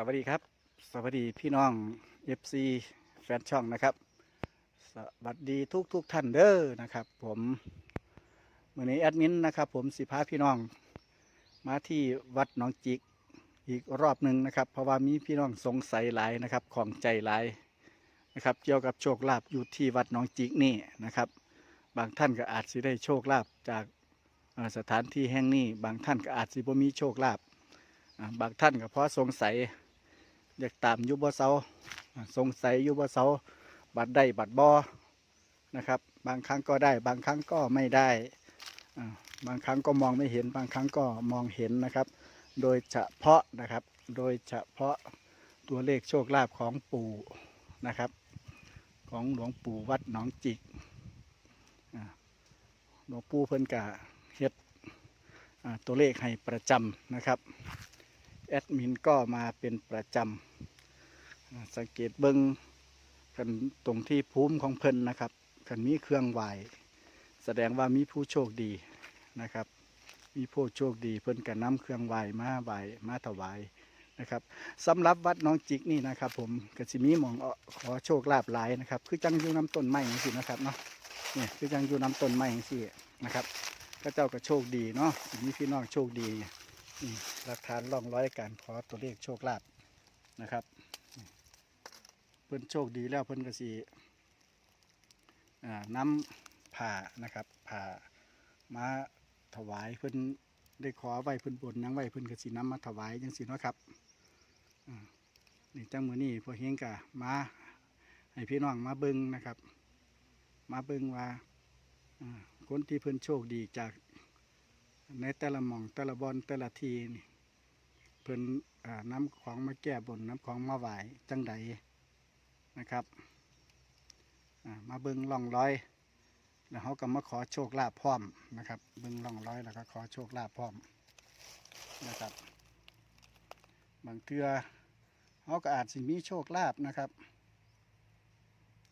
สวัสดีครับ สวัสดีพี่น้อง FC แฟนช่องนะครับ สวัสดีทุกทุกๆท่านเด้อนะครับ ผมมื่อนี้แอดมินนะครับ ผมสิพาพี่น้อง มาที่วัดหนองจิกอีกรอบหนึ่งนะครับ เพราะว่ามีพี่น้องสงสัยหลายนะครับของใจหลายนะครับ เกี่ยวกับโชคลาภอยู่ที่วัดหนองจิกนี่นะครับ บางท่านก็อาจสิได้โชคลาภจากสถานที่แห่งนี้ บางท่านก็อาจสิบ่มีโชคลาภบางท่านก็เพราะสงสัย อยากตามยุบเสาอ่าสงสัยยุบเสาบัตรได้บัตรบอนะครับ บางครั้งก็ได้ บางครั้งก็ไม่ได้ บางครั้งก็มองไม่เห็น บางครั้งก็มองเห็นนะครับ โดยเฉพาะนะครับ โดยเฉพาะตัวเลขโชคลาภของปู่นะครับ ของหลวงปู่วัดหนองจิกหลวงปู่เพิ่นกะเฮ็ดตัวเลขให้ประจำนะครับ แอดมินก็มาเป็นประจำสังเกตเบิงกันตรงที่ภูมิของเพิ่นนะครับกันมีเครื่องไหวแสดงว่ามีผู้โชคดีนะครับ มีผู้โชคดีเพิ่นกันนำเครื่องไหวมาไหวมาถวายนะครับสำหรับวัดน้องจิกนี่นะครับ ผมก็สิมีมองอขอโชคลาภหลายนะครับ คือจังอยู่น้ำต้นไม้อย่างสินะครับเนาะเนี่ยคือจังอยู่น้ำต้นไม้อย่างสินะครับก็เจ้าก็โชคดีเนาะสิมีพี่น้องโชคดีนี่ หลักฐานร่องรอยการขอตัวเลขโชคลาภนะครับ เพิ่นโชคดีแล้วเพิ่นก็สิอ่านำผ่านะครับผ่ามาถวายเพิ่นได้ขอไว้เพิ่นบนหยังไว้เพิ่นก็สินำมาถวายจังซี่เนะครับนี่จังมือนี้พวกเฮงก็มาให้พี่น้องมาเบิ่งนะครับ มาเบิ่งว่าอ่าคนที่เพิ่นโชคดีจาก ในแต่ละหม่องแต่ละบอนแต่ละทีนี่เพิ่นอ่าน้ำของมาแก้บนน้ำของมาไหวจังใดนะครับมาเบิ่งล่องร้อย แล้วเขาก็มาขอโชคลาภพร้อมนะครับ เบิ่งล่องร้อยแล้วก็ขอโชคลาภพร้อมนะครับ บางเทือเขาก็อาจสิมีโชคลาภนะครับ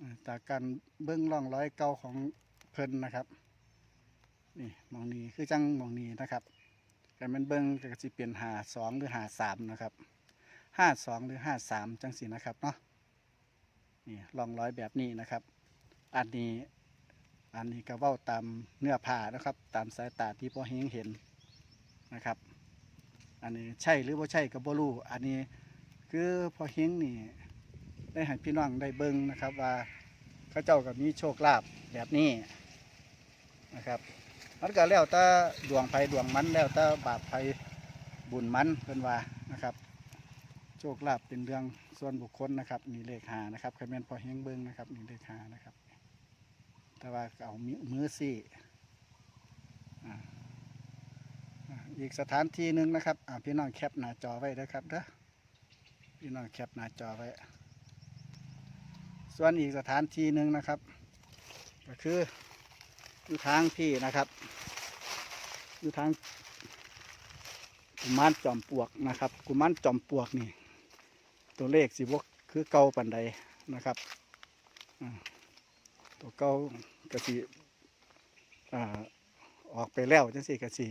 อ่าจากการเบิ่งล่องร้อยเก่าของเพิ่นนะครับ นี่มองนี้คือจังมองนี้นะครับกันมันเบิ้งก็สิเปลี่ยนหาสองหรือหาสามนะครับห้าสองหรือห้าสามจังสีนะครับเนาะนี่ลองร้อยแบบนี้นะครับ อันนี้อันนี้ก็เว้าตามเนื้อผ้านะครับ ตามสายตาที่พ่อเฮงเห็นนะครับ อันนี้ใช่หรือว่าใช่กับบ่รู้อันนี้คือพ่อเฮงนี่ได้ให้พี่น้องได้เบิ้งนะครับว่าเขาเจ้ากับมีโชคลาภแบบนี้นะครับ มันก็แล้วแต่ดวงไฟดวงมันแล้วแต่บาปไฟบุญมันเพิ่นว่านะครับ โชคลาภเป็นเรื่องส่วนบุคคลนะครับ มีเลขหานะครับใครแม่นพอเฮงเบิ้งนะครับมีเลขหานะครับ แต่ว่าเอามือสี่อีกสถานที่หนึ่งนะครับพี่น้องแคปหน้าจอไว้นะครับเด้อพี่น้องแคปหน้าจอไว้ ส่วนอีกสถานที่หนึ่งนะครับ ก็คือ อยู่ทางพี่นะครับ อยู่ทางกุมารจอมปลวกนะครับ กุมารจอมปลวกนี่ ตัวเลขสิบวกคือเก่าปันใดนะครับตัวเก่ากระสิอ่าอกไปแล้วจังสิกระสิ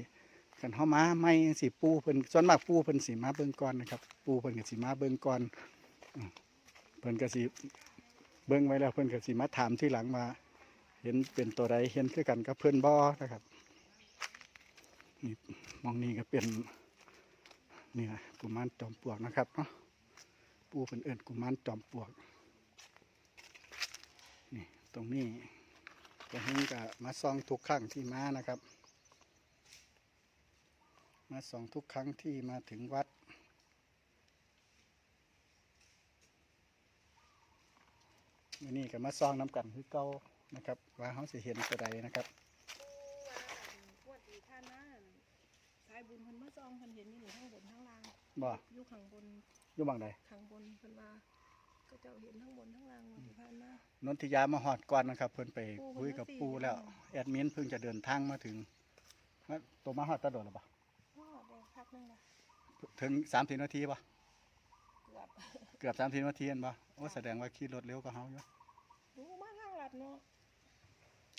กันเข้ามาไม่สิปูเพิ่นส่วนมากปูเพิ่นสิมาเบิ่งก่อนนะครับ ปูเพิ่นกะสิมาเบิ่งก่อนเพิ่นกะสิเบิ่งไว้แล้วเพิ่นกะสิมาถามที่หลังว่า เห็นเป็นตัวใดเห็นคือกันกับเพื่อนบอนะครับนี่มองนี่ก็เป็นนี่นะกุมารจอมปลวกนะครับเนาะปูเป็นเอิญกุมารจอมปลวกนี่ตรงนี้ก็เห็นกับมาซองทุกครั้งที่มานะครับ มาส่องทุกครั้งที่มาถึงวัดวันนี้ก็มาซองน้ำกันคือเก่า นะครับว่าเขาสิเห็นตัวใดนะครับปวดอีท่าน้าสายบุญเพิ่นมาซองเพิ่นเห็นอยู่ทั้งบนทั้งล่างบ่อยู่ข้างบนอยู่บางใดข้างบนเพิ่นว่าก็เจ้าเห็นทั้งบนทั้งล่างว่าที่ผ่านมานนทิยามาหอดก่อนนะครับ เพิ่นไปปู่คุยกับเพิ่นมาปูสี่แล้วแล้ว แอดมินเพิ่งจะเดินทางมาถึงมาตัวมาหอดตะโดดหรือเปล่าพ่อได้พักนึงละถึงสามสิบนาทีป่ะเกือบเกือบสามสิบนาทีเห็นป่ะโอ้แสดงว่าขี่รถเร็วกว่าเฮาอยู่รู้มาทางลัดเนาะ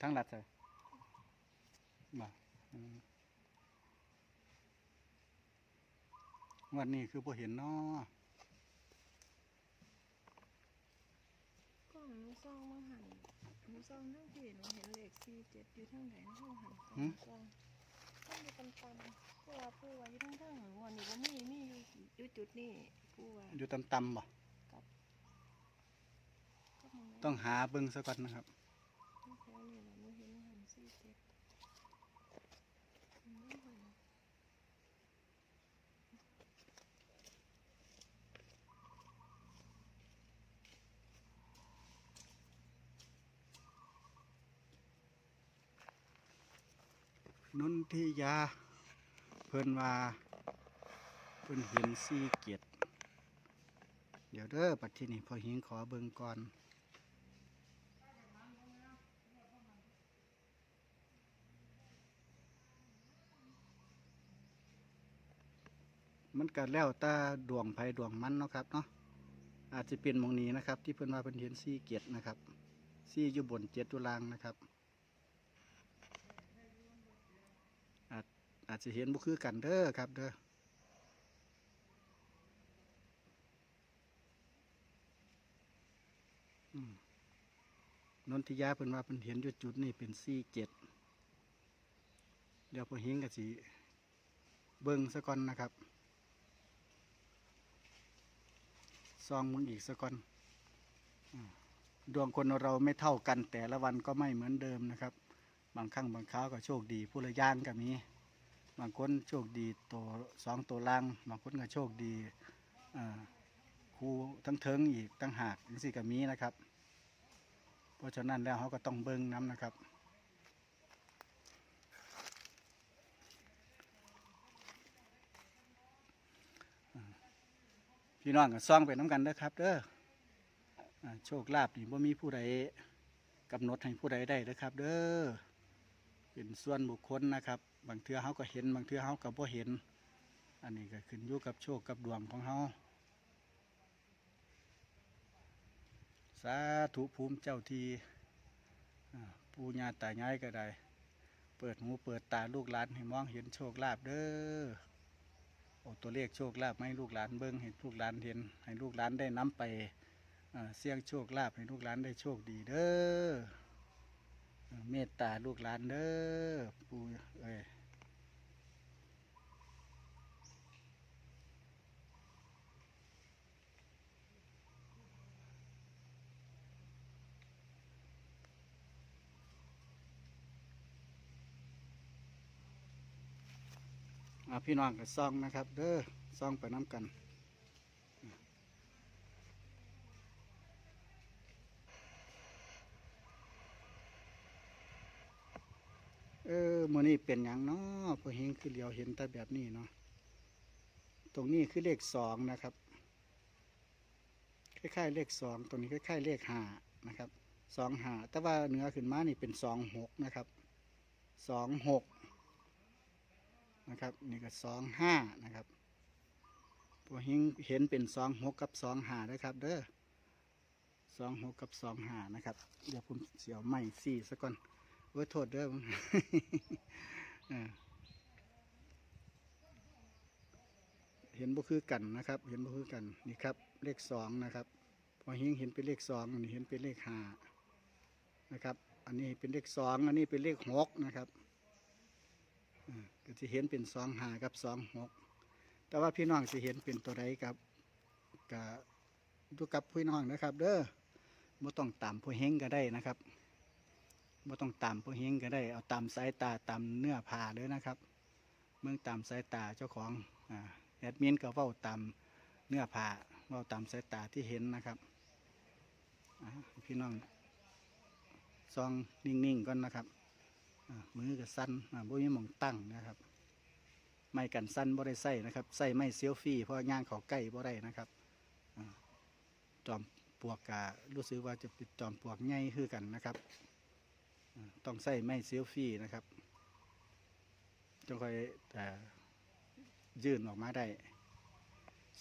ทั้งหลัดเลยบ่วันนี้คือพอเห็นเนาะก็หนูซองมาหันหนูซองทั้งที่หนเห็นเหลขสี่เจ็ดอยู่ทั้งไหนหนูหันกองซองท่านมีกันตันผู้ว่าผู้ว่าอยู่ทั้งทั้งหันนี้ว่ามีมีอยู่อยู่จุดนี้ผู้ว่าอยู่ตำตำบ่ต้องหาเบิ้งซะก่อนนะครับ นุนทิยา เพิ่นว่า เพิ่นเห็นซีเกียรติเดี๋ยวเด้อปัดที่นี่พอหิงขอเบิ่งก่อนมันก็แล้วต่ดวงไผดวงมันเนาะครับเนาะอาจจะเป็นมองนี้นะครับ ที่เพิ่นว่าเพิ่นเห็นซีเกียรตินะครับซีอยู่บนเจ็ดตุลางนะครับ อาจจะเห็นบุคือกันเด้อครับเด้ออนนทิยาเพิ่นว่าเพิ่นเห็นอยู่จุดนี้เป็นสี่เจ็ดเดี๋ยวพอเฮงก็สิเบิ่งซะก่อนนะครับซองมึงอีกซะก่อนดวงคนเราไม่เท่ากันแต่ละวันก็ไม่เหมือนเดิมนะครับ บางครั้งบางคราวก็โชคดีผู้ละย่างก็มี บางคนโชคดีตัวสองตัวล่าง บางคนก็โชคดีครูทั้งเทิงอีกตั้งหากนี่สิก็มีนะครับ เพราะฉะนั้นแล้วเขาก็ต้องเบิ้งน้ำนะครับ พี่น้องก็ซ่องไปน้ำกันเด้อครับเด้อโชคลาภนี่บ่มีผู้ใดกำหนดให้ผู้ใดได้เด้อครับ เด้อ ส่วนบุคคลนะครับ บางเทือเขาก็เห็น บางเทือเขาก็บ่เห็น อันนี้ก็ขึ้นอยู่กับโชคกับดวงของเขาสาธุภูมิเจ้าที่ปู่ย่าตายายก็ได้ เปิดหูเปิดตาลูกหลานให้มองเห็นโชคลาภเด้อเอตัวเลขโชคลาภให้ลูกหลานเบิ้งให้ลูกหลานเห็น ให้ลูกหลานได้นํไปเสี่ยงโชคลาภให้ลูกหลานได้โชคดีเด้อ เมตตาลูกหลานเด้อปูเอ้ยพี่น้องก็ซ่องนะครับ เด้อซองไปน้ำกัน เออ มือนี้เป็นอย่างเนาะพอเห็นคือเหลียวเห็นแต่แบบนี้เนาะตรงนี้คือเลขสองนะครับคล้ายๆเลขสองตรงนี้คล้ายๆเลขห้านะครับสองห้าแต่ว่าเหนือขึ้นมานี่เป็นสองหกนะครับสองหกนะครับนี่ก็สองห้านะครับพอเห็นเห็นเป็นสองหกกับสองห้านะครับ เด้อสองหกกับสองห้านะครับ เดี๋ยวผมเสียวไม่สี่ซะก่อน อ้โทษเด้อเออเห็นบ่คือกันนะครับ เห็นบ่คือกันนี่ครับ เลขสองนะครับพอเฮงเห็นเป็นเลขสองอันนี้เห็นเป็นเลขห้านะครับ อันนี้เป็นเลขสองอันนี้เป็นเลขหกนะครับก็จะเห็นเป็นสองห้ากับสองหกแต่ว่าพี่น้องจะเห็นเป็นตัวใดครับกับดูกับพี่น้องนะครับ เด้อบ่ต้องตามผู้เฮงก็ได้นะครับ บ่ต้องตามผู้เฮงก็ได้เอาตามสายตาตามเนื้อผ้าเลยนะครับเมืองตามสายตาเจ้าของอแอดมินก็เว้าตามเนื้อผ้าเว้าตามสายตาที่เห็นนะครับพี่น้องซองนิ่งๆก่อนนะครับมือก็สั้นบ่มีมองตั้งนะครับไม่กันสั้นบ่ได้ใส่นะครับใส่ไม่เซลฟี่เพราะย่างเขาใกล้บ่ได้นะครับอจอมปวกการู้สึกว่าจะเป็นจอมปวกใหญ่คือกันนะครับ ต้องใส่ไม้เซลฟี่นะครับจะค่อยยื่นออกมาได้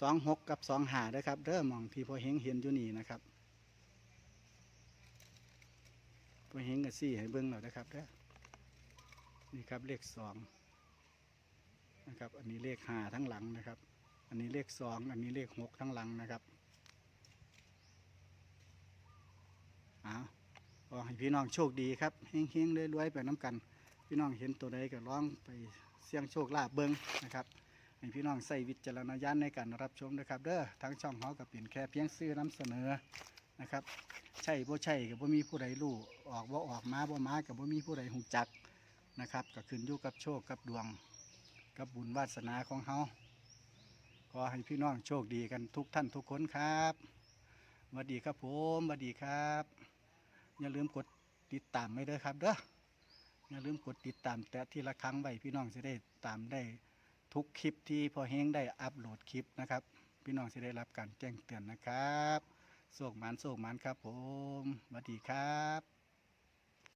สองหกกับสองหาเด้อครับเด้อมมองที่พอเฮงเห็นอยู่นี่นะครับพอเฮงกับสี่ให้เบิ้งหน่อยนะครับเด้อนี่ครับเลขสองนะครับ อันนี้เลขห้าทั้งหลังนะครับ อันนี้เลขสองอันนี้เลขหกทั้งหลังนะครับ อ้าวข อให้พี่น้องโชคดีครับเฮงๆรวยๆไปน้ำกัน พี่น้องเห็นตัวใดก็ร้องไปเสี่ยงโชคลาเบิ้งนะครับให้พี่น้องใส่วิจารณญาณในการรับชมนะครับ เด้อทั้งช่องเขากับเป็นแค่เพียงซื้อน้ำเสนอนะครับ ใช่บ่ใช่กับบ่มีผู้ใดรู้ออกบ่ออกมาบ่มากับบ่มีผู้ใดหูจักนะครับ ก็ขึ้นอยู่กับโชคกับดวง กับบุญวาสนาของเฮาขอให้พี่น้องโชคดีกันทุกท่านทุกคนครับสวัสดีครับผมสวัสดีครับ อย่าลืมกดติดตามไม่เด้อครับเด้ออย่าลืมกดติดตามแต่ทีละครั้งไว้พี่น้องจะได้ตามได้ทุกคลิปที่พอเฮงได้อัปโหลดคลิปนะครับ พี่น้องจะได้รับการแจ้งเตือนนะครับโศกมันโศกมันครับผมสวัสดีครับ